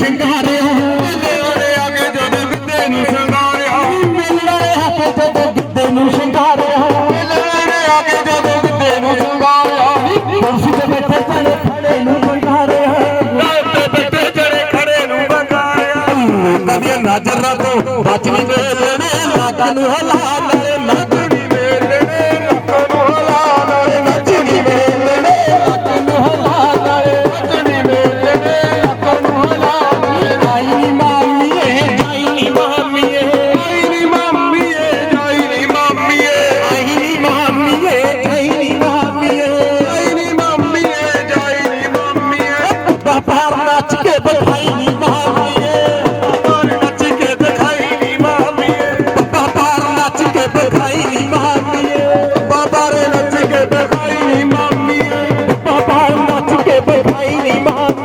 ਸ਼ਿੰਗਾਰਿਆ ਬਿੱਲੇ ਉਹਨੇ ਆ ਕੇ ਜਦੋਂ ਬਿੱਲੇ ਨੂੰ ਸ਼ਿੰਗਾਰਿਆ ਬਿੱਲੇ ਆ ਕੇ ਜਦੋਂ ਬਿੱਲੇ ਨੂੰ ਸ਼ਿੰਗਾਰਿਆ ਬਿੱਲੇ ਉਹਨੇ ਆ ਕੇ ਜਦੋਂ ਬਿੱਲੇ ਨੂੰ ਸ਼ਿੰਗਾਰਿਆ ਕੁਰਸੀ ਤੇ ਬੈਠੇ ਚੜੇ ਖੜੇ ਨੂੰ ਬੰਗਾਰਿਆ ਤੇ ਬੈਠੇ ਚੜੇ ਖੜੇ ਨੂੰ ਬੰਗਾਰਿਆ ਨਦੀਆਂ ਨਾਜਰਾ ਤੋਂ ਬਚ ਨਹੀਂ ਗਏ ਨੇ ਲੱਗ ਨੂੰ ਹਲਾ ਲੈ ਨੱਚ ਕੇ ਬਿਠਾਈ ਨੀ ਮਾਮੀਏ। ਤਾਰ ਨੱਚ ਕੇ ਬਿਠਾਈ ਨੀ ਮਾਮੀਏ। ਤਾਰ ਨੱਚ ਕੇ ਬਿਠਾਈ ਨੀ ਮਾਮੀਏ। ਬਾਬਾ ਰੇ ਨੱਚ ਕੇ ਬਿਠਾਈ ਨੀ ਮਾਮੀਏ। ਬਾਬਾ ਨੱਚ ਕੇ ਬਿਠਾਈ ਨੀ ਮਾਮੀਏ।